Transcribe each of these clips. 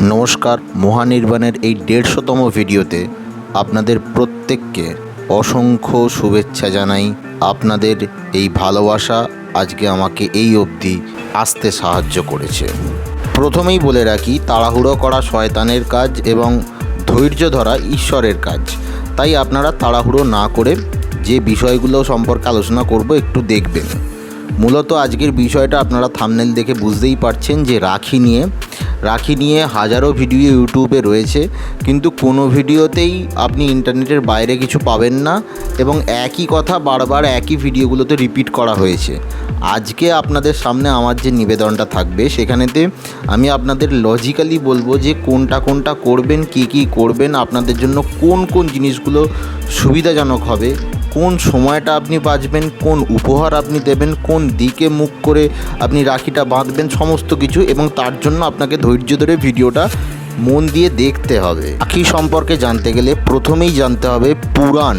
নমস্কার, মহানির্বাণের এই দেড়শোতম ভিডিওতে আপনাদের প্রত্যেককে অসংখ্য শুভেচ্ছা জানাই। আপনাদের এই ভালোবাসা আজকে আমাকে এই অবধি আসতে সাহায্য করেছে। প্রথমেই বলে রাখি, তাড়াহুড়ো করা শয়তানের কাজ এবং ধৈর্য ধরা ঈশ্বরের কাজ। তাই আপনারা তাড়াহুড়ো না করে যে বিষয়গুলো সম্পর্কে আলোচনা করব, একটু দেখবেন। মূলত আজকের বিষয়টা আপনারা থামনেল দেখে বুঝতেই পারছেন যে রাখি নিয়ে রাখি নিয়ে হাজারো ভিডিও ইউটিউবে রয়েছে, কিন্তু কোনো ভিডিওতেই আপনি ইন্টারনেটের বাইরে কিছু পাবেন না এবং একই কথা বারবার একই ভিডিওগুলোতে রিপিট করা হয়েছে। আজকে আপনাদের সামনে আমার যে নিবেদনটা থাকবে, সেখানেতে আমি আপনাদের লজিক্যালি বলব যে কোনটা কোনটা করবেন, কি কি করবেন, আপনাদের জন্য কোন কোন জিনিসগুলো সুবিধাজনক হবে কোন সময়টা আপনি বাঁচবেন, কোন উপহার আপনি দেবেন, কোন দিকে মুখ করে আপনি রাখিটা বাঁধবেন, সমস্ত কিছু এবং তার জন্য আপনাকে ধৈর্য ধরে ভিডিওটা মন দিয়ে দেখতে হবে। রাখি সম্পর্কে জানতে গেলে প্রথমেই জানতে হবে পুরাণ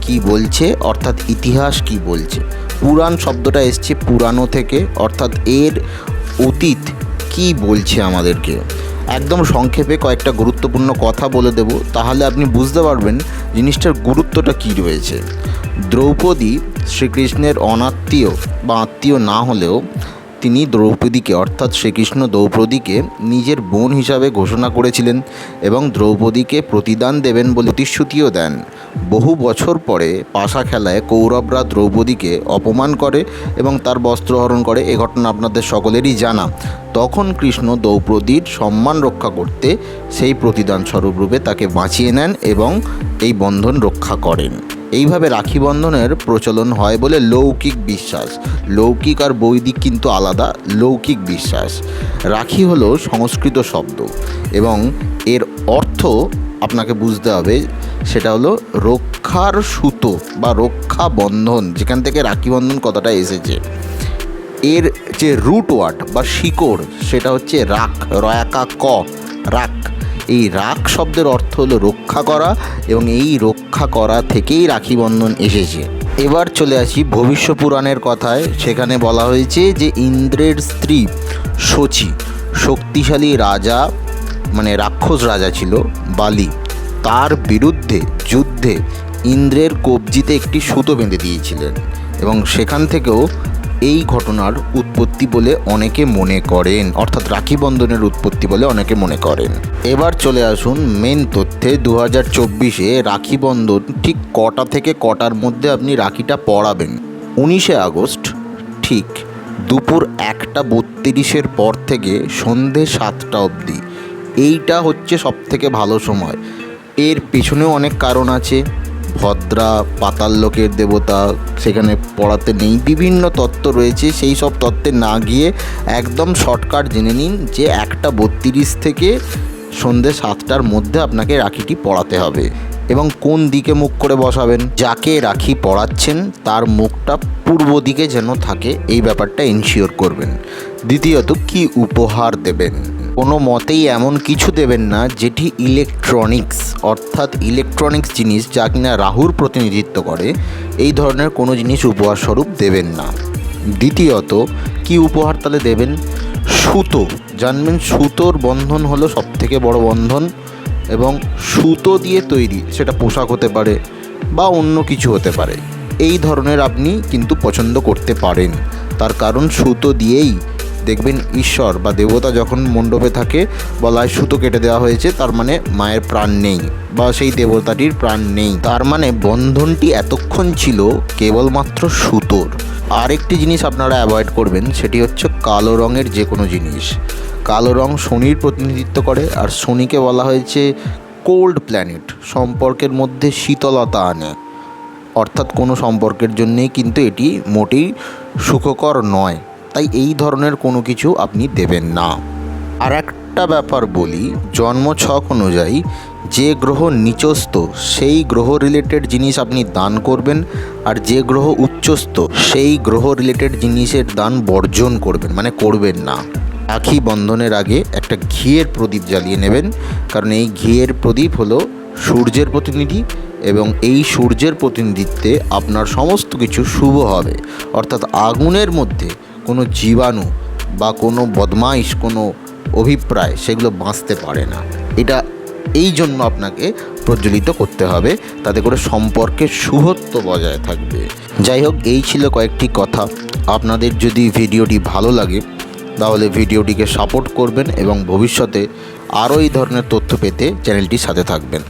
কি বলছে, অর্থাৎ ইতিহাস কি বলছে। পুরাণ শব্দটা এসছে পুরানো থেকে, অর্থাৎ এর অতীত কি বলছে আমাদেরকে? একদম সংক্ষেপে কয়েকটা গুরুত্বপূর্ণ কথা বলে দেব, তাহলে আপনি বুঝতে পারবেন জিনিসটার গুরুত্বটা কী রয়েছে। দ্রৌপদী শ্রীকৃষ্ণের অনাত্মীয় বা আত্মীয় না হলেও তিনি দ্রৌপদীকে, অর্থাৎ শ্রীকৃষ্ণ দ্রৌপদীকে নিজের বোন হিসাবে ঘোষণা করেছিলেন এবং দ্রৌপদীকে প্রতিদান দেবেন বলে প্রতিশ্রুতিও দেন। বহু বছর পরে পাশা খেলায় কৌরবরা দ্রৌপদীকে অপমান করে এবং তার বস্ত্রহরণ করে, এ ঘটনা আপনাদের সকলেরই জানা। তখন কৃষ্ণ দ্রৌপদীর সম্মান রক্ষা করতে সেই প্রতিদান স্বরূপরূপে তাকে বাঁচিয়ে নেন এবং এই বন্ধন রক্ষা করেন। এইভাবে রাখি বন্ধনের প্রচলন হয় বলে লৌকিক বিশ্বাস। লৌকিক আর বৈদিক কিন্তু আলাদা, লৌকিক বিশ্বাস। রাখি হলো সংস্কৃত শব্দ এবং এর অর্থ আপনাকে বুঝতে হবে, সেটা হলো রক্ষার সুতো বা রক্ষা বন্ধন, যেখান থেকে রাখি বন্ধন কথাটা এসেছে। এর যে রুট ওয়ার্ড বা শিকড়, সেটা হচ্ছে রাখ রয়াকা ক রাখ এই রাখ শব্দের অর্থ হলো রক্ষা করা এবং এই রক্ষা করা থেকেই রাখি বন্ধন এসেছে। এবার চলে আসি ভবিষ্য পুরাণের কথায়। সেখানে বলা হয়েছে যে ইন্দ্রের স্ত্রী শচী, শক্তিশালী রাজা মানে রাক্ষস রাজা ছিল, বালি। তার বিরুদ্ধে যুদ্ধে ইন্দ্রের কবজিতে একটি সুতো বেঁধে দিয়েছিলেন এবং সেখান থেকেও এই ঘটনার উৎপত্তি বলে অনেকে মনে করেন, অর্থাৎ রাখি বন্ধনের উৎপত্তি বলে অনেকে মনে করেন। এবার চলে আসুন মেন তথ্যে। দু হাজার চব্বিশে রাখি বন্ধন ঠিক কটা থেকে কটার মধ্যে আপনি রাখিটা পড়াবেন? উনিশে আগস্ট, ঠিক দুপুর একটা বত্রিশের পর থেকে সন্ধে সাতটা অবধি। এইটা হচ্ছে সবথেকে ভালো সময়। এর পেছনেও অনেক কারণ আছে। ভদ্রা, পাতাল লোকের দেবতা সেখানে পড়াতে নেই। বিভিন্ন তত্ত্ব রয়েছে, সেই সব তত্ত্বে না গিয়ে একদম শর্টকাট জেনে নিন যে একটা বত্রিশ থেকে সন্ধে সাতটার মধ্যে আপনাকে রাখিটি পড়াতে হবে এবং কোন দিকে মুখ করে বসাবেন, যাকে রাখি পড়াচ্ছেন, তার মুখটা পূর্ব দিকে যেন থাকে, এই ব্যাপারটা এনশিওর করবেন। দ্বিতীয়ত, কি উপহার দেবেন? কোনো মতেই এমন কিছু দেবেন না যেটি ইলেকট্রনিক্স অর্থাৎ ইলেকট্রনিক্স জিনিস যা কিনা রাহুর প্রতিনিধিত্ব করে, এই ধরনের কোনো জিনিস উপহার স্বরূপ দেবেন না। দ্বিতীয়ত, কি উপহার তাহলে দেবেন? সুতো। জানবেন সুতোর বন্ধন হলো সবথেকে বড় বন্ধন এবং সুতো দিয়ে তৈরি, সেটা পোশাক হতে পারে বা অন্য কিছু হতে পারে। এই ধরনের আপনি কিন্তু পছন্দ করতে পারেন। তার কারণ সুতো দিয়েই দেখবেন ঈশ্বর বা দেবতা যখন মণ্ডপে থাকে বলা হয় সুতো কেটে দেওয়া হয়েছে, তার মানে মায়ের প্রাণ নেই বা সেই দেবতাটির প্রাণ নেই। তার মানে বন্ধনটি এতক্ষণ ছিল কেবলমাত্র সুতোর। আরেকটি জিনিস আপনারা অ্যাভয়েড করবেন, সেটি হচ্ছে কালো রঙের যে কোনো জিনিস। কালো রং শনির প্রতিনিধিত্ব করে, আর শনিকে বলা হয়েছে কোল্ড প্ল্যানেট সম্পর্কের মধ্যে শীতলতা আনে। অর্থাৎ কোনো সম্পর্কের জন্যেই কিন্তু এটি মোটেই সুখকর নয়। তাই এই ধরনের কোনো কিছু আপনি দেবেন না। আর একটা ব্যাপার বলি জন্ম ছক অনুযায়ী যে গ্রহ নিচস্থ, সেই গ্রহ রিলেটেড জিনিস আপনি দান করবেন, আর যে গ্রহ উচ্চস্থ, সেই গ্রহ রিলেটেড জিনিসের দান বর্জন করবেন মানে করবেন না। রাখি বন্ধনের আগে একটা ঘিয়ের প্রদীপ জ্বালিয়ে নেবেন, কারণ এই ঘিয়ের প্রদীপ হলো সূর্যের প্রতিনিধি, এবং এই সূর্যের প্রতিনিধিত্বে আপনার সমস্ত কিছু শুভ হবে। অর্থাৎ আগুনের মধ্যে কোনো জীবাণু বা কোনো বদমাইশ, কোনো অভিপ্রায় সেগুলো বাঁচতে পারে না। এটা এই জন্য আপনাকে প্রজ্বলিত করতে হবে, তাতে করে সম্পর্কের শুভত্ব বজায় থাকবে। যাই হোক, এই ছিল কয়েকটি কথা। আপনাদের যদি ভিডিওটি ভালো লাগে, তাহলে ভিডিওটিকে সাপোর্ট করবেন এবং ভবিষ্যতে আরও এই ধরনের তথ্য পেতে চ্যানেলটির সাথে থাকবেন।